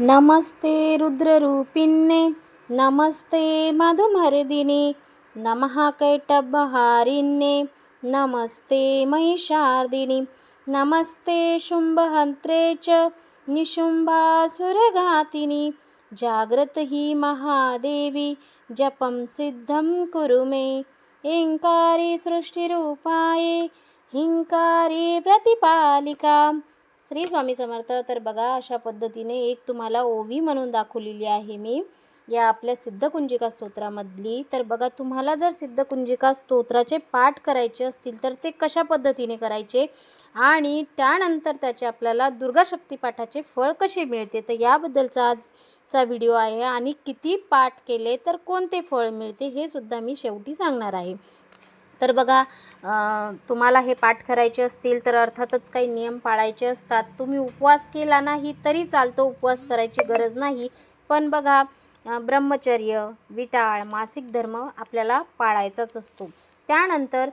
नमस्ते रुद्ररूपिण्ये नमस्ते मधुमर्दिने नमः कैटभहारिण्ये नमस्ते महिषार्दिनि नमस्ते शुम्भहन्त्रे च निशुम्भासुरघातिनि जाग्रत हि महादेवी जपं सिद्धं कुरु मे। एङ्कारी सृष्टिरूपाये हिंकारी प्रतिपालिका श्री स्वामी समर्थ तर बघा अशा पद्धतीने एक तुम्हाला ओवी म्हणून दाखवलेली आहे मी या आपल्या सिद्धकुंजिका स्तोत्रामधली. तर बघा तुम्हाला जर सिद्धकुंजिका स्तोत्राचे पाठ करायचे असतील तर ते कशा पद्धतीने करायचे? आणि त्यानंतर त्याचे आपल्याला दुर्गाशक्ती पाठाचे फळ कसे मिळते? तर याबद्दलचा आजचा व्हिडिओ आहे. आणि किती पाठ केले तर कोणते फळ मिळते हे सुद्धा मी शेवटी सांगणार आहे. तर बघा तुम्हाला हे पाठ करायचे असतील तर अर्थातच काही नियम पाळायचे असतात. तुम्ही उपवास केला नाही तरी चालतो उपवास करायची गरज नाही. पण बघा ब्रह्मचर्य विटाळ मासिक धर्म आपल्याला पाळायचाच असतो. त्यानंतर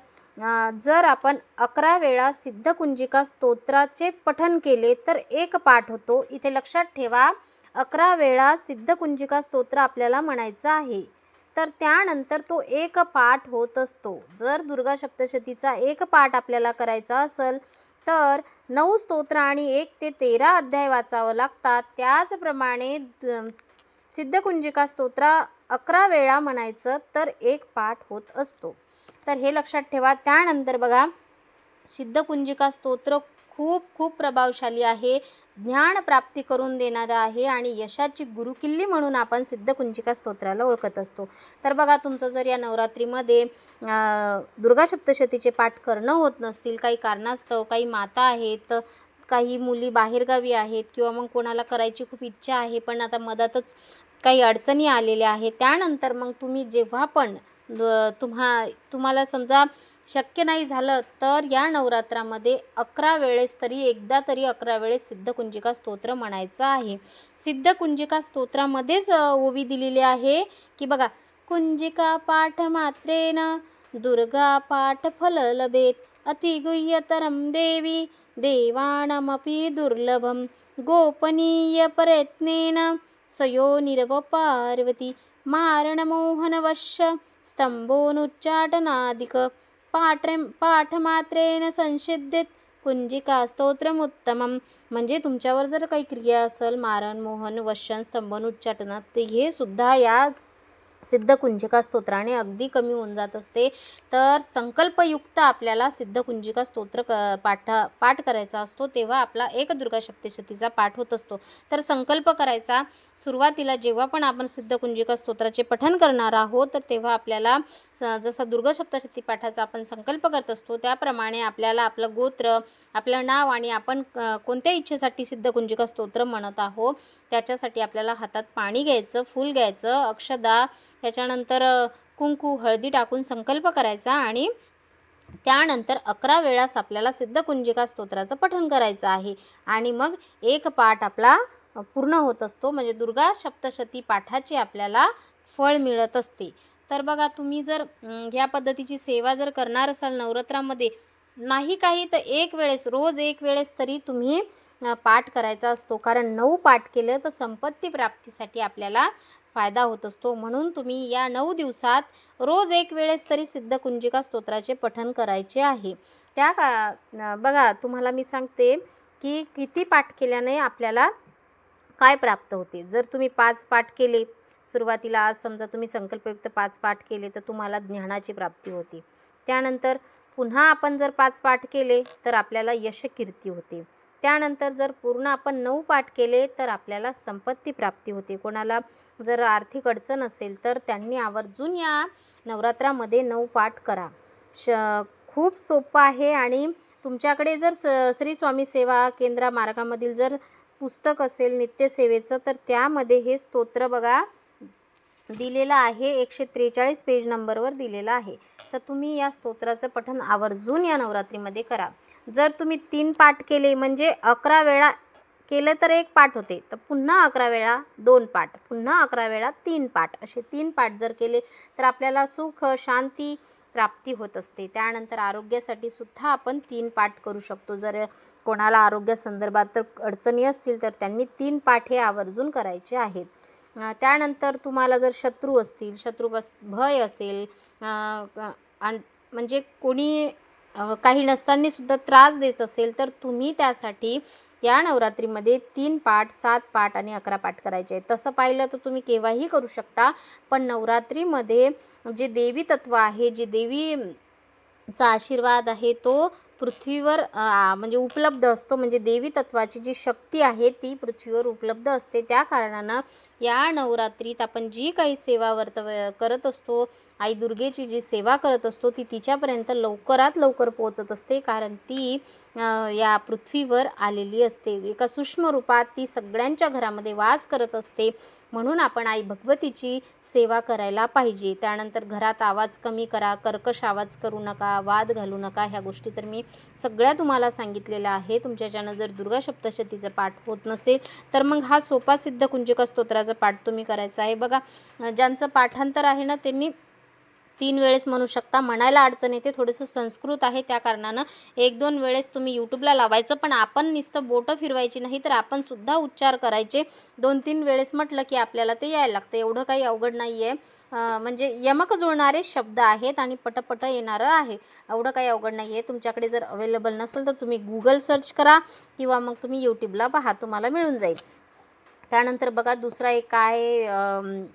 जर आपण अकरा वेळा सिद्धकुंजिका स्तोत्राचे पठन केले तर एक पाठ होतो. इथे लक्षात ठेवा अकरा वेळा सिद्धकुंजिका स्तोत्र आपल्याला म्हणायचं आहे. तर त्यानंतर तो एक पाठ होत असतो. जर दुर्गा सप्तशतीचा एक पाठ आपल्याला करायचा असेल तर नऊ स्तोत्र आणि एक ते तेरा अध्याय वाचावं लागतात. त्याचप्रमाणे सिद्धकुंजिका स्तोत्रा अकरा वेळा म्हणायचं तर एक पाठ होत असतो. तर हे लक्षात ठेवा. त्यानंतर बघा सिद्धकुंजिका स्तोत्र खूप खूप प्रभावशाली आहे. ज्ञान प्राप्ती करून देणारं आहे आणि यशाची गुरुकिल्ली म्हणून आपण सिद्धकुंजिका स्तोत्राला ओळखत असतो. तर बघा तुमचं जर या नवरात्रीमध्ये दुर्गा सप्तशतीचे पाठ करणं होत नसतील काही कारणास्तव काही माता आहेत काही मुली बाहेरगावी आहेत किंवा मग कोणाला करायची खूप इच्छा आहे पण आता मधातच काही अडचणी आलेल्या आहेत त्यानंतर मग तुम्ही जेव्हा पण तुम्हा तुम्हाला समजा शक्य नाही झालं तर या नवरात्रामध्ये अकरा वेळेस तरी एकदा तरी अकरा वेळेस सिद्धकुंजिका स्तोत्र म्हणायचं आहे. सिद्धकुंजिका स्तोत्रामध्येच ओवी दिलेली आहे की बघा कुंजिका पाठ मात्रेन दुर्गा पाठ फल लभेत अतिगुह्यतरं देवी देवाणमपी दुर्लभं गोपनीय प्रयत्नेन सयो निरव पार्वती मारणमोहनवश स्तंभोनुच्चाटनादिक पाठ पाठमात्रेन संसिद्धेत कुंजिका स्तोत्रमुत्तमं म्हणजे तुमच्यावर जर काही क्रिया असेल मारण मोहन वशन स्तंभन उच्चाटनात ते हे सुद्धा या सिद्ध कुंजिका स्तोत्राने अगदी कमी होऊन जात असते. तर संकल्पयुक्त आपल्याला सिद्ध कुंजिका स्तोत्र क पाठ पाठ करायचा असतो तेव्हा आपला एक दुर्गा सप्तशतीचा पाठ होत असतो. तर संकल्प करायचा सुरुवातीला जेव्हा पण आपण सिद्ध कुंजिका स्तोत्राचे पठन करणार आहोत तर तेव्हा आपल्याला स- जसा दुर्गा सप्तशती पाठाचा आपण संकल्प करत असतो त्याप्रमाणे आपल्याला आपलं गोत्र आपलं नाव आणि आपण कोणत्या इच्छेसाठी सिद्धकुंजिका स्तोत्र म्हणत आहोत त्याच्यासाठी आपल्याला हातात पाणी घ्यायचं फूल घ्यायचं अक्षदा त्याच्यानंतर कुंकू हळदी टाकून संकल्प करायचा आणि त्यानंतर अकरा वेळास आपल्याला सिद्धकुंजिका स्तोत्राचं पठण करायचं आहे. आणि मग एक पाठ आपला पूर्ण होत असतो म्हणजे दुर्गा सप्तशती पाठाची आपल्याला फळ मिळत असते. तर बघा तुम्ही जर ह्या पद्धतीची सेवा जर करणार असाल नवरात्रामध्ये नाही काही तर एक वेळेस रोज एक वेळेस तरी तुम्ही पाठ करायचा असतो. कारण नऊ पाठ केलं तर संपत्ती प्राप्तीसाठी आपल्याला फायदा होत असतो. म्हणून तुम्ही या नऊ दिवसात रोज एक वेळेस तरी सिद्धकुंजिका स्तोत्राचे पठन करायचे आहे. त्या का बघा तुम्हाला मी सांगते की किती पाठ केल्याने आपल्याला काय प्राप्त होते. जर तुम्ही पाच पाठ केले सुरुवातीला आज समजा तुम्ही संकल्पयुक्त पाच पाठ केले तर तुम्हाला ज्ञानाची प्राप्ती होती. त्यानंतर पुन्हा आपण जर पाच पाठ केले तर आपल्याला यशकीर्ती होते. त्यानंतर जर पूर्ण आपण नऊ पाठ केले तर आपल्याला संपत्ती प्राप्ती होते. कोणाला जर आर्थिक अडचण असेल तर त्यांनी आवर्जून या नवरात्रामध्ये नऊ पाठ करा. श खूप सोपं आहे आणि तुमच्याकडे जर स श्री स्वामी सेवा केंद्रा मार्गामधील जर पुस्तक असेल नित्यसेवेचं तर त्यामध्ये हे स्तोत्र बघा. दिलेलं आहे. एकशे त्रेचाळीस पेज नंबरवर दिलेलं आहे. तर तुम्ही या स्तोत्राचं पठण आवर्जून या नवरात्रीमध्ये करा. जर तुम्ही तीन पाठ केले म्हणजे अकरा वेळा केलं तर एक पाठ होते. तर पुन्हा अकरा वेळा दोन पाठ पुन्हा अकरा वेळा तीन पाठ. असे तीन पाठ जर केले तर आपल्याला सुख शांती प्राप्ती होत असते. त्यानंतर आरोग्यासाठी सुद्धा आपण तीन पाठ करू शकतो. जर कोणाला आरोग्यासंदर्भात तर अडचणी असतील तर त्यांनी तीन पाठ हे आवर्जून करायचे आहेत. त्यानंतर तुम्हाला जर शत्रू असतील शत्रू बस भय असेल म्हणजे कोणी काही नसतानासुद्धा त्रास देत असेल तर तुम्ही त्यासाठी या नवरात्रीमध्ये तीन पाठ सात पाठ आणि अकरा पाठ करायचे. आहेत तसं पाहिलं तर तुम्ही केव्हाही करू शकता पण नवरात्रीमध्ये जे देवी तत्व आहे जे देवीचा आशीर्वाद आहे तो पृथ्वीवर म्हणजे उपलब्ध असतो. म्हणजे देवी तत्वाची जी शक्ती आहे ती पृथ्वीवर उपलब्ध असते. त्या कारणानं या नवरात्रीत आपण जी काही सेवा वर्त करत असतो आई दुर्गेची जी सेवा करत असतो ती तिच्यापर्यंत लवकरात लवकर पोहोचत असते कारण ती या पृथ्वीवर आलेली असते. एका सूक्ष्म रूपात ती सगळ्यांच्या घरामध्ये वास करत असते. म्हणून आपण आई भगवतीची सेवा करायला पाहिजे. त्यानंतर घरात आवाज कमी करा कर्कश आवाज करू नका वाद घालू नका ह्या गोष्टी तर मी सगळ्या तुम्हाला सांगितलेल्या आहे तुमच्याच्यानं जर दुर्गा सप्तशतीचं पाठ होत नसेल तर मग हा सोपा सिद्ध कुंजिका स्तोत्राचा पाठ तुम्ही करायचा आहे. बघा ज्यांचं पाठांतर आहे ना त्यांनी तीन वेळेस म्हणू शकता. म्हणायला अडचण येते थोडंसं संस्कृत आहे त्या कारणानं. एक दोन वेळेस तुम्ही यूट्यूबला लावायचं पण आपण नुसतं बोटं फिरवायची नाही तर आपण सुद्धा उच्चार करायचे. दोन तीन वेळेस म्हटलं की आपल्याला ते यायला लागतं. एवढं काही अवघड नाही आहे म्हणजे यमक जुळणारे शब्द आहेत आणि पटपट येणारं आहे. एवढं काही अवघड नाही आहे तुमच्याकडे जर अवेलेबल नसेल तर तुम्ही गुगल सर्च करा किंवा मग तुम्ही यूट्यूबला पहा. तुम्हाला मिळून जाईल. त्यानंतर बघा दुसरा एक काय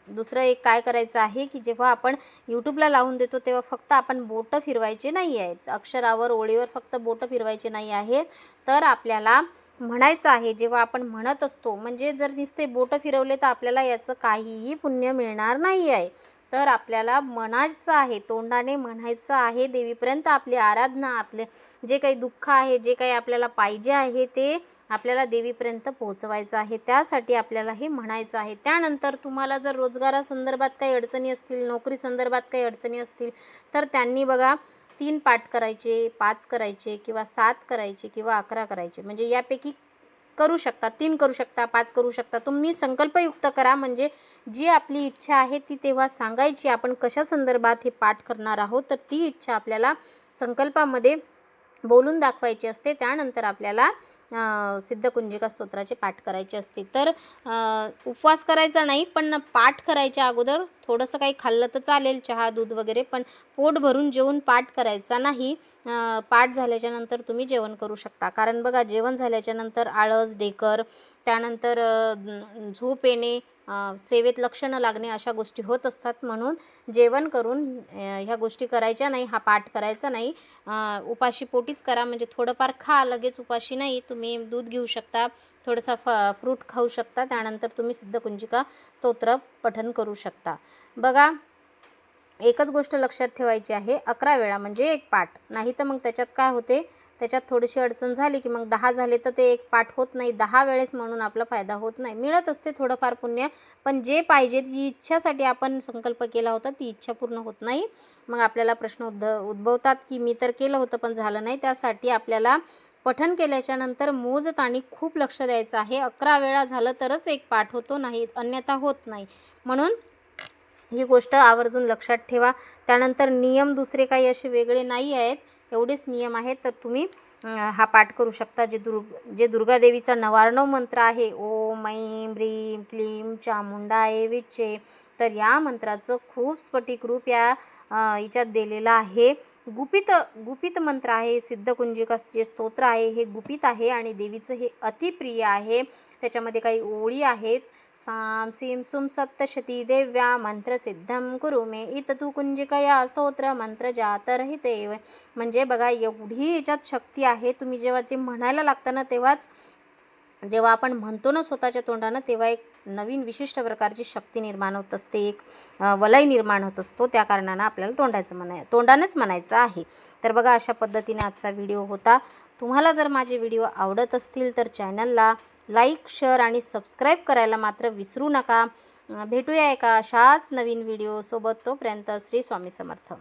दुसरं एक काय करायचं आहे की जेव्हा आपण यूट्यूबला लावून देतो तेव्हा फक्त आपण बोटं फिरवायचे नाही आहेत. अक्षरावर ओळीवर फक्त बोटं फिरवायचे नाही आहेत. तर आपल्याला म्हणायचं आहे जेव्हा आपण म्हणत असतो म्हणजे जर नुसते बोटं फिरवले तर आपल्याला याचं काहीही पुण्य मिळणार नाही आहे. तर आपल्याला म्हणायचं आहे तोंडाने म्हणायचं आहे देवीपर्यंत आपली आराधना आपले जे काही दुःख आहे जे काही आपल्याला पाहिजे आहे ते आपल्याला देवीपर्यंत पोहोचवायचं आहे त्यासाठी आपल्याला हे म्हणायचं आहे. त्यानंतर तुम्हाला जर रोजगारासंदर्भात काही अडचणी असतील नोकरी संदर्भात काही अडचणी असतील तर त्यांनी बघा तीन पाठ करायचे पाच करायचे किंवा सात करायचे किंवा अकरा करायचे. म्हणजे यापैकी करू शकता तीन करू शकता पाच करू शकता. तुम्ही संकल्पयुक्त करा. म्हणजे जी आपली इच्छा आहे ती तेव्हा सांगायची. आपण कशा संदर्भात हे पाठ करणार आहोत तर ती इच्छा आपल्याला संकल्पामध्ये बोलून दाखवायची असते. त्यानंतर आपल्याला सिद्धकुंजिका स्तोत्राचे पाठ करायचे असते. तर उपवास करायचा नाही पण पाठ करायच्या अगोदर थोडंसं काही खाल्लं तर चालेल चहा दूध वगैरे पण पोट भरून जेवून पाठ करायचा नाही. पाठ झाल्याच्यानंतर तुम्ही जेवण करू शकता. कारण बघा जेवण झाल्याच्यानंतर आळस डेकर त्यानंतर झोप येणे सेवेत लक्ष न लागणे अशा गोष्टी होत असतात. म्हणून जेवण करून ह्या गोष्टी करायच्या नाही हा पाठ करायचा नाही. उपाशी पोटीच करा म्हणजे थोडंफार खा लगेच उपाशी नाही. तुम्ही दूध घेऊ शकता थोडासा फ फ्रूट खाऊ शकता त्यानंतर तुम्ही सिद्धकुंजिका स्तोत्र पठन करू शकता. बघा एकच गोष्ट लक्षात ठेवायची आहे अकरा वेळा म्हणजे एक पाठ. नाही तर मग त्याच्यात काय होते? त्याच्यात थोडीशी अडचण झाली की मग दहा झाले तर ते एक पाठ होत नाही. दहा वेळेस म्हणून आपला फायदा होत नाही. मिळत असते थोडंफार पुण्य पण जे पाहिजे जी इच्छासाठी आपण संकल्प केला होता ती इच्छा पूर्ण होत नाही. मग आपल्याला प्रश्न उद्ध उद्भवतात की मी तर केलं होतं पण झालं नाही. त्यासाठी आपल्याला पठन केल्याच्यानंतर मोजत आणि खूप लक्ष द्यायचं आहे. अकरा वेळा झालं तरच एक पाठ होतो नाही अन्यथा होत नाही. म्हणून ही गोष्ट आवर्जून लक्षात ठेवा. त्यानंतर नियम दुसरे काही असे वेगळे नाही आहेत. एवढेच नियम आहेत. तर तुम्ही हा पाठ करू शकता. जे दुर्ग जे दुर्गादेवीचा नवार्णव मंत्र आहे ओम ऐं क्लीम क्लीं ए विच्चे तर या मंत्राचं खूप स्फटिक रूप या याच्यात दिलेलं आहे. गुपित गुपित मंत्र आहे सिद्धकुंजिका जे स्तोत्र आहे हे गुपित आहे आणि देवीचं हे अतिप्रिय आहे. त्याच्यामध्ये काही ओळी आहेत. सां सीं सुं सप्तशती देव्या मंत्रसिद्धं कुरु मे इततु कुंजिकया स्तोत्र मंत्रजातरहितेव म्हणजे बघा एवढी याच्यात शक्ती आहे तुम्ही जेव्हा जे म्हणायला लागतं ना तेव्हाच जेव्हा आपण म्हणतो ना स्वतःच्या तोंडानं तेव्हा एक नवीन विशिष्ट प्रकारची शक्ती निर्माण होत असते एक वलय निर्माण होत असतो त्या कारणानं आपल्याला तोंडाचं म्हणाय तोंडानंच म्हणायचं आहे. तर बघा अशा पद्धतीने आजचा व्हिडिओ होता. तुम्हाला जर माझे व्हिडिओ आवडत असतील तर चॅनलला लाईक शेअर आणि सबस्क्राईब करायला मात्र विसरू नका. भेटूया एका अशाच नवीन व्हिडिओसोबत तोपर्यंत श्री स्वामी समर्थ.